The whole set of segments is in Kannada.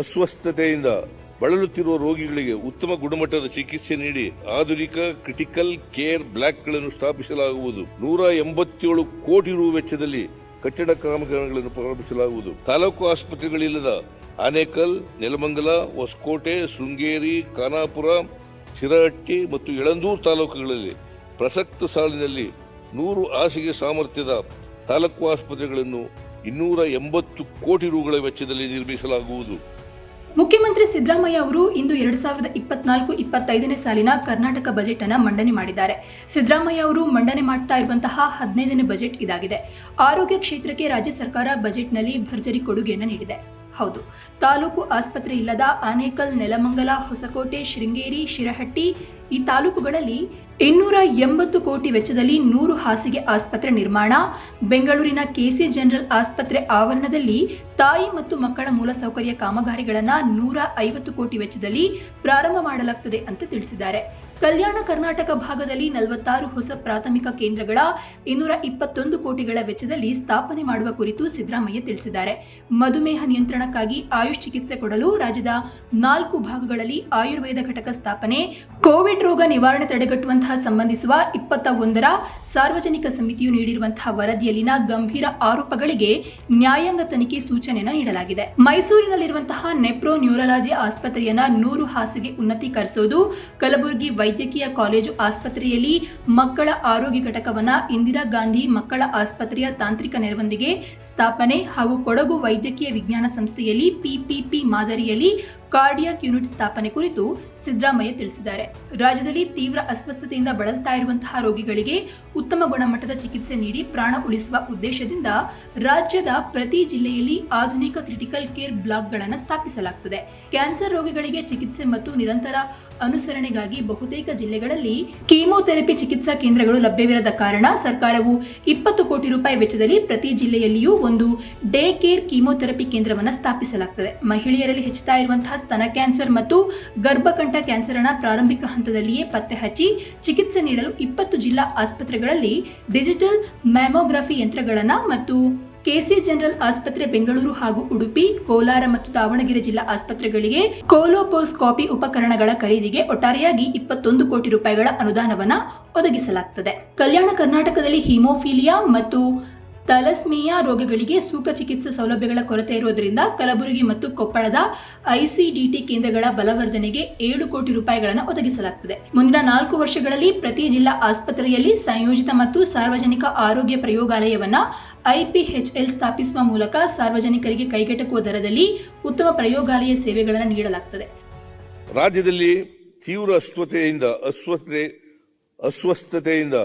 ಅಸ್ವಸ್ಥತೆಯಿಂದ ಬಳಲುತ್ತಿರುವ ರೋಗಿಗಳಿಗೆ ಉತ್ತಮ ಗುಣಮಟ್ಟದ ಚಿಕಿತ್ಸೆ ನೀಡಿ ಆಧುನಿಕ ಕ್ರಿಟಿಕಲ್ ಕೇರ್ ಬ್ಲಾಕ್ಗಳನ್ನು ಸ್ಥಾಪಿಸಲಾಗುವುದು. ನೂರ ಎಂಬತ್ತೇಳು ಕೋಟಿ ರು ವೆಚ್ಚದಲ್ಲಿ ಕಟ್ಟಡ ಕಾಮಗಾರಿಗಳನ್ನು ಪ್ರಾರಂಭಿಸಲಾಗುವುದು. ತಾಲೂಕು ಆಸ್ಪತ್ರೆಗಳಿಲ್ಲದ ಆನೇಕಲ್, ನೆಲಮಂಗಲ, ಹೊಸಕೋಟೆ, ಶೃಂಗೇರಿ, ಖಾನಾಪುರ, ಶಿರಹಟ್ಟಿ ಮತ್ತು ಯಳಂದೂರು ತಾಲೂಕುಗಳಲ್ಲಿ ಪ್ರಸಕ್ತ ಸಾಲಿನಲ್ಲಿ ನೂರು ಹಾಸಿಗೆ ಸಾಮರ್ಥ್ಯದ ತಾಲೂಕು ಆಸ್ಪತ್ರೆಗಳನ್ನು ಇನ್ನೂರ ಎಂಬತ್ತು ಕೋಟಿ ರುಗಳ ವೆಚ್ಚದಲ್ಲಿ ನಿರ್ಮಿಸಲಾಗುವುದು. ಮುಖ್ಯಮಂತ್ರಿ ಸಿದ್ದರಾಮಯ್ಯ ಅವರು ಇಂದು ಎರಡ್ ಸಾವಿರದ ಇಪ್ಪತ್ನಾಲ್ಕು, ಇಪ್ಪತ್ತೈದನೇ ಸಾಲಿನ ಕರ್ನಾಟಕ ಬಜೆಟ್ ಅನ್ನು ಮಂಡನೆ ಮಾಡಿದ್ದಾರೆ. ಸಿದ್ದರಾಮಯ್ಯ ಅವರು ಮಂಡನೆ ಮಾಡ್ತಾ ಇರುವಂತಹ ಹದಿನೈದನೇ ಬಜೆಟ್ ಇದಾಗಿದೆ. ಆರೋಗ್ಯ ಕ್ಷೇತ್ರಕ್ಕೆ ರಾಜ್ಯ ಸರ್ಕಾರ ಬಜೆಟ್ನಲ್ಲಿ ಭರ್ಜರಿ ಕೊಡುಗೆಯನ್ನು ನೀಡಿದೆ. ಹೌದು, ತಾಲೂಕು ಆಸ್ಪತ್ರೆ ಇಲ್ಲದ ಆನೇಕಲ್ ನೆಲಮಂಗಲ ಹೊಸಕೋಟೆ ಶೃಂಗೇರಿ ಶಿರಹಟ್ಟಿ ಈ ತಾಲೂಕುಗಳಲ್ಲಿ ಇನ್ನೂರ ಎಂಬತ್ತು ಕೋಟಿ ವೆಚ್ಚದಲ್ಲಿ ನೂರು ಹಾಸಿಗೆ ಆಸ್ಪತ್ರೆ ನಿರ್ಮಾಣ, ಬೆಂಗಳೂರಿನ ಕೆಸಿ ಜನರಲ್ ಆಸ್ಪತ್ರೆ ಆವರಣದಲ್ಲಿ ತಾಯಿ ಮತ್ತು ಮಕ್ಕಳ ಮೂಲಸೌಕರ್ಯ ಕಾಮಗಾರಿಗಳನ್ನು ನೂರ ಐವತ್ತು ಕೋಟಿ ವೆಚ್ಚದಲ್ಲಿ ಪ್ರಾರಂಭ ಮಾಡಲಾಗುತ್ತದೆ ಅಂತ ತಿಳಿಸಿದ್ದಾರೆ. ಕಲ್ಯಾಣ ಕರ್ನಾಟಕ ಭಾಗದಲ್ಲಿ ನಲವತ್ತಾರು ಹೊಸ ಪ್ರಾಥಮಿಕ ಕೇಂದ್ರಗಳ ಇನ್ನೂರ ಇಪ್ಪತ್ತೊಂದು ಕೋಟಿಗಳ ವೆಚ್ಚದಲ್ಲಿ ಸ್ಥಾಪನೆ ಮಾಡುವ ಕುರಿತು ಸಿದ್ದರಾಮಯ್ಯ ತಿಳಿಸಿದ್ದಾರೆ. ಮಧುಮೇಹ ನಿಯಂತ್ರಣಕ್ಕಾಗಿ ಆಯುಷ್ ಚಿಕಿತ್ಸೆ ಕೊಡಲು ರಾಜ್ಯದ ನಾಲ್ಕು ಭಾಗಗಳಲ್ಲಿ ಆಯುರ್ವೇದ ಘಟಕ ಸ್ಥಾಪನೆ, ಕೋವಿಡ್ ರೋಗ ನಿವಾರಣೆ ತಡೆಗಟ್ಟುವಂತಹ ಸಂಬಂಧಿಸುವ ಇಪ್ಪತ್ತ ಒಂದರ ಸಾರ್ವಜನಿಕ ಸಮಿತಿಯು ನೀಡಿರುವಂತಹ ವರದಿಯಲ್ಲಿನ ಗಂಭೀರ ಆರೋಪಗಳಿಗೆ ನ್ಯಾಯಾಂಗ ತನಿಖೆ ಸೂಚನೆಯನ್ನು ನೀಡಲಾಗಿದೆ. ಮೈಸೂರಿನಲ್ಲಿರುವಂತಹ ನೆಪ್ರೋ ನ್ಯೂರಾಲಜಿ ಆಸ್ಪತ್ರೆಯನ್ನ ನೂರು ಹಾಸಿಗೆ ಉನ್ನತೀಕರಿಸೋದು ಕಲಬುರಗಿ ವೈದ್ಯಕೀಯ ಕಾಲೇಜು ಆಸ್ಪತ್ರೆಯಲ್ಲಿ ಮಕ್ಕಳ ಆರೋಗ್ಯ ಘಟಕವನ್ನ ಇಂದಿರಾ ಗಾಂಧಿ ಮಕ್ಕಳ ಆಸ್ಪತ್ರೆಯ ತಾಂತ್ರಿಕ ನೆರವೊಂದಿಗೆ ಸ್ಥಾಪನೆ ಹಾಗೂ ಕೊಡಗು ವೈದ್ಯಕೀಯ ವಿಜ್ಞಾನ ಸಂಸ್ಥೆಯಲ್ಲಿ ಪಿಪಿಪಿ ಮಾದರಿಯಲ್ಲಿ ಕಾರ್ಡಿಯಾಕ್ ಯೂನಿಟ್ ಸ್ಥಾಪನೆ ಕುರಿತು ಸಿದ್ದರಾಮಯ್ಯ ತಿಳಿಸಿದ್ದಾರೆ. ರಾಜ್ಯದಲ್ಲಿ ತೀವ್ರ ಅಸ್ವಸ್ಥತೆಯಿಂದ ಬಳಲ್ತಾ ಇರುವಂತಹ ರೋಗಿಗಳಿಗೆ ಉತ್ತಮ ಗುಣಮಟ್ಟದ ಚಿಕಿತ್ಸೆ ನೀಡಿ ಪ್ರಾಣ ಉಳಿಸುವ ಉದ್ದೇಶದಿಂದ ರಾಜ್ಯದ ಪ್ರತಿ ಜಿಲ್ಲೆಯಲ್ಲಿ ಆಧುನಿಕ ಕ್ರಿಟಿಕಲ್ ಕೇರ್ ಬ್ಲಾಕ್ಗಳನ್ನು ಸ್ಥಾಪಿಸಲಾಗುತ್ತದೆ ಕ್ಯಾನ್ಸರ್ ರೋಗಿಗಳಿಗೆ ಚಿಕಿತ್ಸೆ ಮತ್ತು ನಿರಂತರ ಅನುಸರಣೆಗಾಗಿ ಬಹುತೇಕ ಜಿಲ್ಲೆಗಳಲ್ಲಿ ಕೀಮೋಥೆರಪಿ ಚಿಕಿತ್ಸಾ ಕೇಂದ್ರಗಳು ಲಭ್ಯವಿರದ ಕಾರಣ ಸರ್ಕಾರವು ಇಪ್ಪತ್ತು ಕೋಟಿ ರೂಪಾಯಿ ವೆಚ್ಚದಲ್ಲಿ ಪ್ರತಿ ಜಿಲ್ಲೆಯಲ್ಲಿಯೂ ಒಂದು ಡೇ ಕೇರ್ ಕೀಮೋಥೆರಪಿ ಕೇಂದ್ರವನ್ನು ಸ್ಥಾಪಿಸಲಾಗುತ್ತದೆ ಮಹಿಳೆಯರಲ್ಲಿ ಹೆಚ್ಚುತ್ತಾ ಇರುವಂತಹ ಸ್ತನ ಕ್ಯಾನ್ಸರ್ ಮತ್ತು ಗರ್ಭಕಂಠ ಕ್ಯಾನ್ಸರ್ ಅನ್ನ ಪ್ರಾರಂಭಿಕ ಹಂತದಲ್ಲಿಯೇ ಪತ್ತೆ ಹಚ್ಚಿ ಚಿಕಿತ್ಸೆ ನೀಡಲು ಇಪ್ಪತ್ತು ಜಿಲ್ಲಾ ಆಸ್ಪತ್ರೆಗಳಲ್ಲಿ ಡಿಜಿಟಲ್ ಮ್ಯಾಮೋಗ್ರಫಿ ಯಂತ್ರಗಳನ್ನು ಮತ್ತು ಕೆಸಿ ಜನರಲ್ ಆಸ್ಪತ್ರೆ ಬೆಂಗಳೂರು ಹಾಗೂ ಉಡುಪಿ, ಕೋಲಾರ ಮತ್ತು ದಾವಣಗೆರೆ ಜಿಲ್ಲಾ ಆಸ್ಪತ್ರೆಗಳಿಗೆ ಕೋಲೋಪೋಸ್ಕಾಪಿ ಉಪಕರಣಗಳ ಖರೀದಿಗೆ ಒಟ್ಟಾರೆಯಾಗಿ ಇಪ್ಪತ್ತೊಂದು ಕೋಟಿ ರೂಪಾಯಿಗಳ ಅನುದಾನವನ್ನು ಒದಗಿಸಲಾಗುತ್ತದೆ ಕಲ್ಯಾಣ ಕರ್ನಾಟಕದಲ್ಲಿ ಹಿಮೋಫಿಲಿಯಾ ಮತ್ತು ತಲಸ್ಮಿಯಾ ರೋಗಗಳಿಗೆ ಸೂಕ್ತ ಚಿಕಿತ್ಸಾ ಸೌಲಭ್ಯಗಳ ಕೊರತೆ ಇರುವುದರಿಂದ ಕಲಬುರಗಿ ಮತ್ತು ಕೊಪ್ಪಳದ ಐಸಿಡಿಟಿ ಕೇಂದ್ರಗಳ ಬಲವರ್ಧನೆಗೆ ಏಳು ಕೋಟಿ ರೂಪಾಯಿಗಳನ್ನು ಒದಗಿಸಲಾಗುತ್ತದೆ ಮುಂದಿನ ನಾಲ್ಕು ವರ್ಷಗಳಲ್ಲಿ ಪ್ರತಿ ಜಿಲ್ಲಾ ಆಸ್ಪತ್ರೆಯಲ್ಲಿ ಸಂಯೋಜಿತ ಮತ್ತು ಸಾರ್ವಜನಿಕ ಆರೋಗ್ಯ ಪ್ರಯೋಗಾಲಯವನ್ನ ಐಪಿಎಚ್ಎಲ್ ಸ್ಥಾಪಿಸುವ ಮೂಲಕ ಸಾರ್ವಜನಿಕರಿಗೆ ಕೈಗೆಟಕುವ ದರದಲ್ಲಿ ಉತ್ತಮ ಪ್ರಯೋಗಾಲಯ ಸೇವೆಗಳನ್ನು ನೀಡಲಾಗುತ್ತದೆ ರಾಜ್ಯದಲ್ಲಿ ತೀವ್ರ ಅಸ್ವಸ್ಥತೆಯಿಂದ, ಅಸ್ವಸ್ಥತೆ, ಅಸ್ವಸ್ಥತೆಯಿಂದ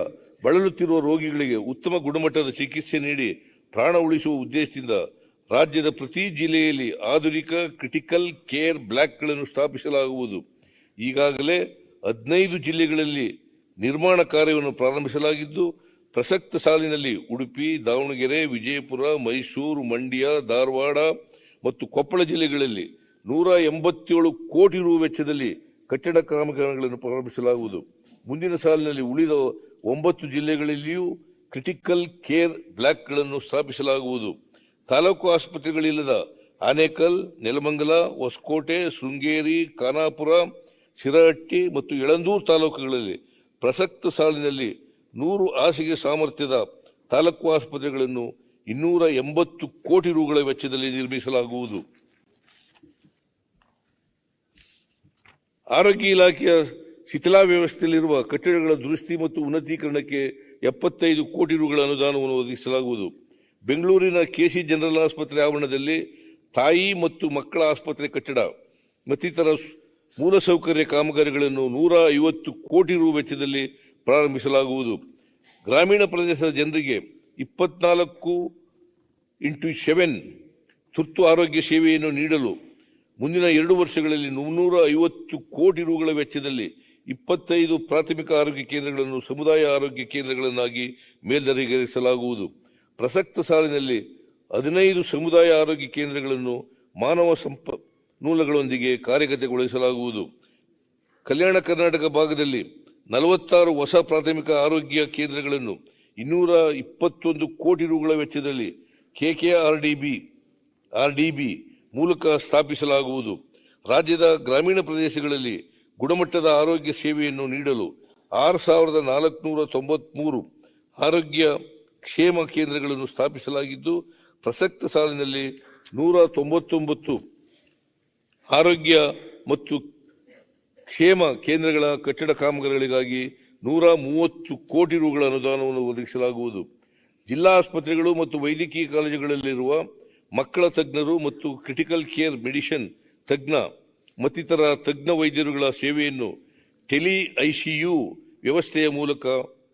ಬಳಲುತ್ತಿರುವ ರೋಗಿಗಳಿಗೆ ಉತ್ತಮ ಗುಣಮಟ್ಟದ ಚಿಕಿತ್ಸೆ ನೀಡಿ ಪ್ರಾಣ ಉಳಿಸುವ ಉದ್ದೇಶದಿಂದ ರಾಜ್ಯದ ಪ್ರತಿ ಜಿಲ್ಲೆಯಲ್ಲಿ ಆಧುನಿಕ ಕ್ರಿಟಿಕಲ್ ಕೇರ್ ಬ್ಲಾಕ್ಗಳನ್ನು ಸ್ಥಾಪಿಸಲಾಗುವುದು. ಈಗಾಗಲೇ ಹದಿನೈದು ಜಿಲ್ಲೆಗಳಲ್ಲಿ ನಿರ್ಮಾಣ ಕಾರ್ಯವನ್ನು ಪ್ರಾರಂಭಿಸಲಾಗಿದ್ದು, ಪ್ರಸಕ್ತ ಸಾಲಿನಲ್ಲಿ ಉಡುಪಿ, ದಾವಣಗೆರೆ, ವಿಜಯಪುರ, ಮೈಸೂರು, ಮಂಡ್ಯ, ಧಾರವಾಡ ಮತ್ತು ಕೊಪ್ಪಳ ಜಿಲ್ಲೆಗಳಲ್ಲಿ ನೂರ ಎಂಬತ್ತೇಳು ಕೋಟಿ ರು ವೆಚ್ಚದಲ್ಲಿ ಕಟ್ಟಡ ಕಾಮಗಾರಿಗಳನ್ನು ಪ್ರಾರಂಭಿಸಲಾಗುವುದು. ಮುಂದಿನ ಸಾಲಿನಲ್ಲಿ ಉಳಿದ ಒಂಬತ್ತು ಜಿಲ್ಲೆಗಳಲ್ಲಿಯೂ ಕ್ರಿಟಿಕಲ್ ಕೇರ್ ಬ್ಲಾಕ್ಗಳನ್ನು ಸ್ಥಾಪಿಸಲಾಗುವುದು. ತಾಲೂಕು ಆಸ್ಪತ್ರೆಗಳಿಲ್ಲದ ಆನೇಕಲ್, ನೆಲಮಂಗಲ, ಹೊಸಕೋಟೆ, ಶೃಂಗೇರಿ, ಖಾನಾಪುರ, ಶಿರಹಟ್ಟಿ ಮತ್ತು ಯಳಂದೂರು ತಾಲೂಕುಗಳಲ್ಲಿ ಪ್ರಸಕ್ತ ಸಾಲಿನಲ್ಲಿ ನೂರು ಹಾಸಿಗೆ ಸಾಮರ್ಥ್ಯದ ತಾಲೂಕು ಆಸ್ಪತ್ರೆಗಳನ್ನು ಇನ್ನೂರ ಎಂಬತ್ತು ಕೋಟಿ ರುಗಳ ವೆಚ್ಚದಲ್ಲಿ ನಿರ್ಮಿಸಲಾಗುವುದು. ಆರೋಗ್ಯ ಇಲಾಖೆಯ ಶಿಥಿಲಾ ವ್ಯವಸ್ಥೆಯಲ್ಲಿರುವ ಕಟ್ಟಡಗಳ ದುರಸ್ತಿ ಮತ್ತು ಉನ್ನತೀಕರಣಕ್ಕೆ ಎಪ್ಪತ್ತೈದು ಕೋಟಿ ರುಗಳ ಅನುದಾನವನ್ನು ಒದಗಿಸಲಾಗುವುದು. ಬೆಂಗಳೂರಿನ ಕೆಸಿ ಜನರಲ್ ಆಸ್ಪತ್ರೆ ಆವರಣದಲ್ಲಿ ತಾಯಿ ಮತ್ತು ಮಕ್ಕಳ ಆಸ್ಪತ್ರೆ ಕಟ್ಟಡ, ಮತ್ತಿತರ ಮೂಲಸೌಕರ್ಯ ಕಾಮಗಾರಿಗಳನ್ನು ನೂರ ಐವತ್ತು ಕೋಟಿ ರು ವೆಚ್ಚದಲ್ಲಿ ಪ್ರಾರಂಭಿಸಲಾಗುವುದು. ಗ್ರಾಮೀಣ ಪ್ರದೇಶದ ಜನರಿಗೆ ಇಪ್ಪತ್ನಾಲ್ಕು ಇಂಟು ಸೆವೆನ್ ತುರ್ತು ಆರೋಗ್ಯ ಸೇವೆಯನ್ನು ನೀಡಲು ಮುಂದಿನ ಎರಡು ವರ್ಷಗಳಲ್ಲಿ ಮುನ್ನೂರ ಐವತ್ತು ಕೋಟಿ ರುಗಳ ವೆಚ್ಚದಲ್ಲಿ ಇಪ್ಪತ್ತೈದು ಪ್ರಾಥಮಿಕ ಆರೋಗ್ಯ ಕೇಂದ್ರಗಳನ್ನು ಸಮುದಾಯ ಆರೋಗ್ಯ ಕೇಂದ್ರಗಳನ್ನಾಗಿ ಮೇಲ್ದರ್ಜೆಗೇರಿಸಲಾಗುವುದು ಪ್ರಸಕ್ತ ಸಾಲಿನಲ್ಲಿ ಹದಿನೈದು ಸಮುದಾಯ ಆರೋಗ್ಯ ಕೇಂದ್ರಗಳನ್ನು ಮಾನವ ಸಂಪನ್ಮೂಲಗಳೊಂದಿಗೆ ಕಾರ್ಯಗತಗೊಳಿಸಲಾಗುವುದು. ಕಲ್ಯಾಣ ಕರ್ನಾಟಕ ಭಾಗದಲ್ಲಿ ನಲವತ್ತಾರು ಹೊಸ ಪ್ರಾಥಮಿಕ ಆರೋಗ್ಯ ಕೇಂದ್ರಗಳನ್ನು ಇನ್ನೂರ ಇಪ್ಪತ್ತೊಂದು ಕೋಟಿ ರುಗಳ ವೆಚ್ಚದಲ್ಲಿ KKR D B, R D B ಮೂಲಕ ಸ್ಥಾಪಿಸಲಾಗುವುದು. ರಾಜ್ಯದ ಗ್ರಾಮೀಣ ಪ್ರದೇಶಗಳಲ್ಲಿ ಗುಣಮಟ್ಟದ ಆರೋಗ್ಯ ಸೇವೆಯನ್ನು ನೀಡಲು ಆರು ಸಾವಿರದ ನಾಲ್ಕುನೂರ ತೊಂಬತ್ಮೂರು ಆರೋಗ್ಯ ಕ್ಷೇಮ ಕೇಂದ್ರಗಳನ್ನು ಸ್ಥಾಪಿಸಲಾಗಿದ್ದು, ಪ್ರಸಕ್ತ ಸಾಲಿನಲ್ಲಿ ನೂರ ತೊಂಬತ್ತೊಂಬತ್ತು ಆರೋಗ್ಯ ಮತ್ತು ಕ್ಷೇಮ ಕೇಂದ್ರಗಳ ಕಟ್ಟಡ ಕಾಮಗಾರಿಗಳಿಗಾಗಿ ನೂರ ಮೂವತ್ತು ಕೋಟಿ ರುಗಳ ಅನುದಾನವನ್ನು ಒದಗಿಸಲಾಗುವುದು. ಜಿಲ್ಲಾ ಆಸ್ಪತ್ರೆಗಳು ಮತ್ತು ವೈದ್ಯಕೀಯ ಕಾಲೇಜುಗಳಲ್ಲಿರುವ ಮಕ್ಕಳ ತಜ್ಞರು ಮತ್ತು ಕ್ರಿಟಿಕಲ್ ಕೇರ್ ಮೆಡಿಷನ್ ತಜ್ಞ ಮತ್ತಿತರ ತಜ್ಞ ವೈದ್ಯರುಗಳ ಸೇವೆಯನ್ನು ಟೆಲಿ ಐಸಿಯು ವ್ಯವಸ್ಥೆಯ ಮೂಲಕ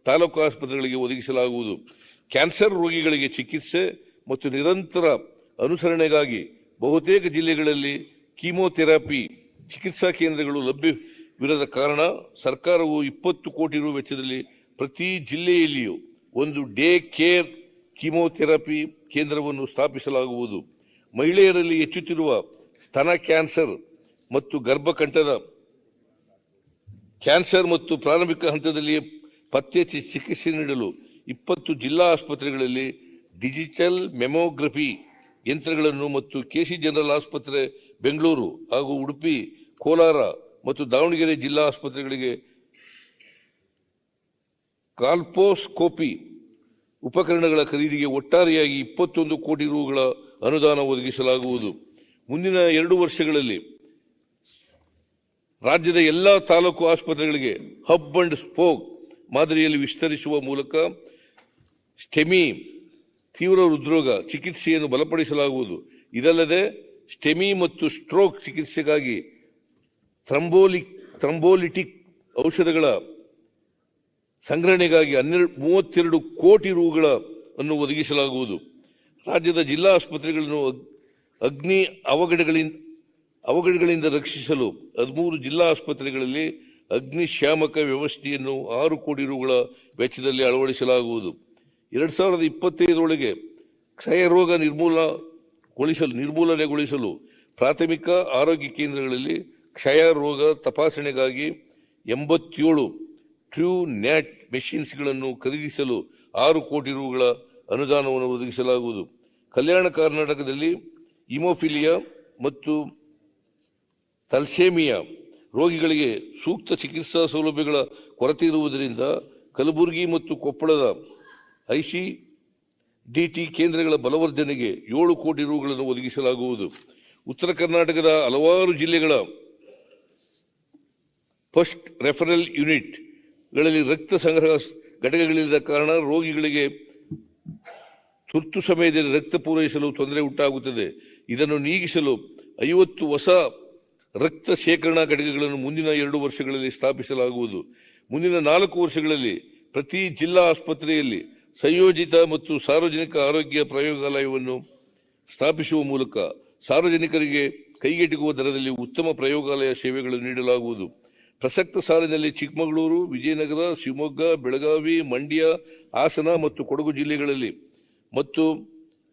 ತಾಲೂಕು ಆಸ್ಪತ್ರೆಗಳಿಗೆ ಒದಗಿಸಲಾಗುವುದು. ಕ್ಯಾನ್ಸರ್ ರೋಗಿಗಳಿಗೆ ಚಿಕಿತ್ಸೆ ಮತ್ತು ನಿರಂತರ ಅನುಸರಣೆಗಾಗಿ ಬಹುತೇಕ ಜಿಲ್ಲೆಗಳಲ್ಲಿ ಕೀಮೋಥೆರಪಿ ಚಿಕಿತ್ಸಾ ಕೇಂದ್ರಗಳು ಲಭ್ಯವಿರದ ಕಾರಣ ಸರ್ಕಾರವು ಇಪ್ಪತ್ತು ಕೋಟಿ ರು ವೆಚ್ಚದಲ್ಲಿ ಪ್ರತಿ ಜಿಲ್ಲೆಯಲ್ಲಿಯೂ ಒಂದು ಡೇ ಕೇರ್ ಕೀಮೋಥೆರಪಿ ಕೇಂದ್ರವನ್ನು ಸ್ಥಾಪಿಸಲಾಗುವುದು. ಮಹಿಳೆಯರಲ್ಲಿ ಹೆಚ್ಚುತ್ತಿರುವ ಸ್ತನ ಕ್ಯಾನ್ಸರ್ ಮತ್ತು ಗರ್ಭಕಂಠದ ಕ್ಯಾನ್ಸರ್ ಮತ್ತು ಪ್ರಾರಂಭಿಕ ಹಂತದಲ್ಲಿಯೇ ಪತ್ತೆ ಚಿಕಿತ್ಸೆ ನೀಡಲು ಇಪ್ಪತ್ತು ಜಿಲ್ಲಾ ಆಸ್ಪತ್ರೆಗಳಲ್ಲಿ ಡಿಜಿಟಲ್ ಮೆಮೋಗ್ರಫಿ ಯಂತ್ರಗಳನ್ನು ಮತ್ತು ಕೆಸಿ ಜನರಲ್ ಆಸ್ಪತ್ರೆ ಬೆಂಗಳೂರು ಹಾಗೂ ಉಡುಪಿ, ಕೋಲಾರ ಮತ್ತು ದಾವಣಗೆರೆ ಜಿಲ್ಲಾ ಆಸ್ಪತ್ರೆಗಳಿಗೆ ಕಾಲ್ಪೋಸ್ಕೋಪಿ ಉಪಕರಣಗಳ ಖರೀದಿಗೆ ಒಟ್ಟಾರೆಯಾಗಿ ಇಪ್ಪತ್ತೊಂದು ಕೋಟಿ ರೂಗಳ ಅನುದಾನ ಒದಗಿಸಲಾಗುವುದು. ಮುಂದಿನ ಎರಡು ವರ್ಷಗಳಲ್ಲಿ ರಾಜ್ಯದ ಎಲ್ಲ ತಾಲೂಕು ಆಸ್ಪತ್ರೆಗಳಿಗೆ ಹಬ್ ಅಂಡ್ ಸ್ಪೋಕ್ ಮಾದರಿಯಲ್ಲಿ ವಿಸ್ತರಿಸುವ ಮೂಲಕ ಸ್ಟೆಮಿ ತೀವ್ರ ಹೃದ್ರೋಗ ಚಿಕಿತ್ಸೆಯನ್ನು ಬಲಪಡಿಸಲಾಗುವುದು. ಇದಲ್ಲದೆ ಸ್ಟೆಮಿ ಮತ್ತು ಸ್ಟ್ರೋಕ್ ಚಿಕಿತ್ಸೆಗಾಗಿ ತ್ರಂಬೋಲಿಕ್ ಥ್ರಂಬೋಲಿಟಿಕ್ ಔಷಧಗಳ ಸಂಗ್ರಹಣೆಗಾಗಿ ಹನ್ನೆರಡು, ಮೂವತ್ತೆರಡು ಕೋಟಿ ರೂಗಳನ್ನು ಅನ್ನು ಒದಗಿಸಲಾಗುವುದು. ರಾಜ್ಯದ ಜಿಲ್ಲಾ ಆಸ್ಪತ್ರೆಗಳನ್ನು ಅಗ್- ಅಗ್ನಿ ಅವಘಡಗಳಿಂದ ಅವಘಡಗಳಿಂದ ರಕ್ಷಿಸಲು ಹದಿಮೂರು ಜಿಲ್ಲಾ ಆಸ್ಪತ್ರೆಗಳಲ್ಲಿ ಅಗ್ನಿಶಾಮಕ ವ್ಯವಸ್ಥೆಯನ್ನು ಆರು ಕೋಟಿ ರುಗಳ ವೆಚ್ಚದಲ್ಲಿ ಅಳವಡಿಸಲಾಗುವುದು. ಎರಡು ಸಾವಿರದ ಇಪ್ಪತ್ತೈದರೊಳಗೆ ಕ್ಷಯ ರೋಗ ನಿರ್ಮೂಲಗೊಳಿಸಲು, ನಿರ್ಮೂಲನೆಗೊಳಿಸಲು ಪ್ರಾಥಮಿಕ ಆರೋಗ್ಯ ಕೇಂದ್ರಗಳಲ್ಲಿ ಕ್ಷಯ ರೋಗ ತಪಾಸಣೆಗಾಗಿ ಎಂಬತ್ತೇಳು ಟ್ರೂ ನ್ಯಾಟ್ ಮೆಷಿನ್ಸ್ಗಳನ್ನು ಖರೀದಿಸಲು ಆರು ಕೋಟಿ ರುಗಳ ಅನುದಾನವನ್ನು ಒದಗಿಸಲಾಗುವುದು. ಕಲ್ಯಾಣ ಕರ್ನಾಟಕದಲ್ಲಿ ಇಮೋಫಿಲಿಯಾ ಮತ್ತು ತಲ್ಸೇಮಿಯಾ ರೋಗಿಗಳಿಗೆ ಸೂಕ್ತ ಚಿಕಿತ್ಸಾ ಸೌಲಭ್ಯಗಳ ಕೊರತೆ ಇರುವುದರಿಂದ ಕಲಬುರಗಿ ಮತ್ತು ಕೊಪ್ಪಳದ ಐಸಿ ಡಿಟಿ ಕೇಂದ್ರಗಳ ಬಲವರ್ಧನೆಗೆ ಏಳು ಕೋಟಿ ರೂಗಳನ್ನು ಒದಗಿಸಲಾಗುವುದು. ಉತ್ತರ ಕರ್ನಾಟಕದ ಹಲವಾರು ಜಿಲ್ಲೆಗಳ ಫಸ್ಟ್ ರೆಫರಲ್ ಯೂನಿಟ್ಗಳಲ್ಲಿ ರಕ್ತ ಸಂಗ್ರಹ ಘಟಕಗಳಿಲ್ಲದ ಕಾರಣ ರೋಗಿಗಳಿಗೆ ತುರ್ತು ಸಮಯದಲ್ಲಿ ರಕ್ತ ಪೂರೈಸಲು ತೊಂದರೆ ಉಂಟಾಗುತ್ತದೆ. ಇದನ್ನು ನೀಗಿಸಲು ಐವತ್ತು ಹೊಸ ರಕ್ತ ಶೇಖರಣಾ ಘಟಕಗಳನ್ನು ಮುಂದಿನ ಎರಡು ವರ್ಷಗಳಲ್ಲಿ ಸ್ಥಾಪಿಸಲಾಗುವುದು. ಮುಂದಿನ ನಾಲ್ಕು ವರ್ಷಗಳಲ್ಲಿ ಪ್ರತಿ ಜಿಲ್ಲಾ ಆಸ್ಪತ್ರೆಯಲ್ಲಿ ಸಂಯೋಜಿತ ಮತ್ತು ಸಾರ್ವಜನಿಕ ಆರೋಗ್ಯ ಪ್ರಯೋಗಾಲಯವನ್ನು ಸ್ಥಾಪಿಸುವ ಮೂಲಕ ಸಾರ್ವಜನಿಕರಿಗೆ ಕೈಗೆಟುಕುವ ದರದಲ್ಲಿ ಉತ್ತಮ ಪ್ರಯೋಗಾಲಯ ಸೇವೆಗಳನ್ನು ನೀಡಲಾಗುವುದು. ಪ್ರಸಕ್ತ ಸಾಲಿನಲ್ಲಿ ಚಿಕ್ಕಮಗಳೂರು, ವಿಜಯನಗರ, ಶಿವಮೊಗ್ಗ, ಬೆಳಗಾವಿ, ಮಂಡ್ಯ, ಹಾಸನ ಮತ್ತು ಕೊಡಗು ಜಿಲ್ಲೆಗಳಲ್ಲಿ ಮತ್ತು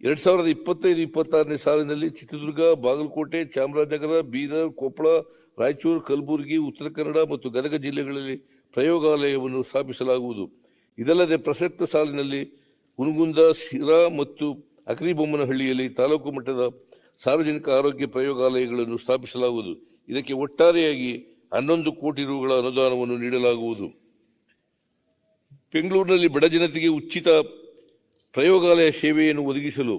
ಎರಡ್ ಸಾವಿರದ ಇಪ್ಪತ್ತೈದು, ಇಪ್ಪತ್ತಾರನೇ ಸಾಲಿನಲ್ಲಿ ಚಿತ್ರದುರ್ಗ, ಬಾಗಲಕೋಟೆ, ಚಾಮರಾಜನಗರ, ಬೀದರ್, ಕೊಪ್ಪಳ, ರಾಯಚೂರು, ಕಲಬುರಗಿ, ಉತ್ತರ ಕನ್ನಡ ಮತ್ತು ಗದಗ ಜಿಲ್ಲೆಗಳಲ್ಲಿ ಪ್ರಯೋಗಾಲಯವನ್ನು ಸ್ಥಾಪಿಸಲಾಗುವುದು. ಇದಲ್ಲದೆ ಪ್ರಸಕ್ತ ಸಾಲಿನಲ್ಲಿ ಹುನಗುಂದ ಶಿರಾ ಮತ್ತು ಅಕರಿಬೊಮ್ಮನಹಳ್ಳಿಯಲ್ಲಿ ತಾಲೂಕು ಮಟ್ಟದ ಸಾರ್ವಜನಿಕ ಆರೋಗ್ಯ ಪ್ರಯೋಗಾಲಯಗಳನ್ನು ಸ್ಥಾಪಿಸಲಾಗುವುದು. ಇದಕ್ಕೆ ಒಟ್ಟಾರೆಯಾಗಿ ಹನ್ನೊಂದು ಕೋಟಿ ರುಗಳ ಅನುದಾನವನ್ನು ನೀಡಲಾಗುವುದು. ಬೆಂಗಳೂರಿನಲ್ಲಿ ಬಡ ಜನತೆಗೆ ಉಚಿತ ಪ್ರಯೋಗಾಲಯ ಸೇವೆಯನ್ನು ಒದಗಿಸಲು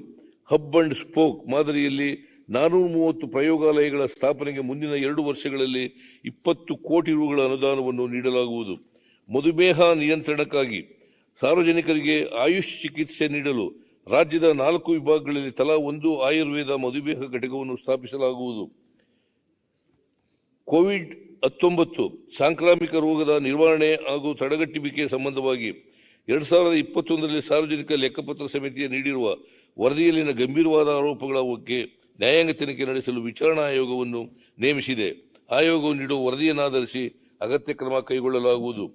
ಹಬ್ ಅಂಡ್ ಸ್ಪೋಕ್ ಮಾದರಿಯಲ್ಲಿ ನಾನೂರು ಮೂವತ್ತು ಪ್ರಯೋಗಾಲಯಗಳ ಸ್ಥಾಪನೆಗೆ ಮುಂದಿನ ಎರಡು ವರ್ಷಗಳಲ್ಲಿ ಇಪ್ಪತ್ತು ಕೋಟಿ ರುಗಳ ಅನುದಾನವನ್ನು ನೀಡಲಾಗುವುದು. ಮಧುಮೇಹ ನಿಯಂತ್ರಣಕ್ಕಾಗಿ ಸಾರ್ವಜನಿಕರಿಗೆ ಆಯುಷ್ ಚಿಕಿತ್ಸೆ ನೀಡಲು ರಾಜ್ಯದ ನಾಲ್ಕು ವಿಭಾಗಗಳಲ್ಲಿ ತಲಾ ಒಂದು ಆಯುರ್ವೇದ ಮಧುಮೇಹ ಘಟಕವನ್ನು ಸ್ಥಾಪಿಸಲಾಗುವುದು. ಕೋವಿಡ್ ಹತ್ತೊಂಬತ್ತು ಸಾಂಕ್ರಾಮಿಕ ರೋಗದ ನಿರ್ವಹಣೆ ಹಾಗೂ ತಡೆಗಟ್ಟುವಿಕೆ ಸಂಬಂಧವಾಗಿ ಎರಡ್ ಸಾವಿರದ ಇಪ್ಪತ್ತೊಂದರಲ್ಲಿ ಸಾರ್ವಜನಿಕ ಲೆಕ್ಕಪತ್ರ ಸಮಿತಿಯ ನೀಡಿರುವ ವರದಿಯಲ್ಲಿನ ಗಂಭೀರವಾದ ಆರೋಪಗಳ ಬಗ್ಗೆ ನ್ಯಾಯಾಂಗ ತನಿಖೆ ನಡೆಸಲು ವಿಚಾರಣಾ ಆಯೋಗವನ್ನು ನೇಮಿಸಿದೆ. ಆಯೋಗವು ನೀಡುವ ವರದಿಯನ್ನಾಧರಿಸಿ ಅಗತ್ಯ ಕ್ರಮ ಕೈಗೊಳ್ಳಲಾಗುವುದು.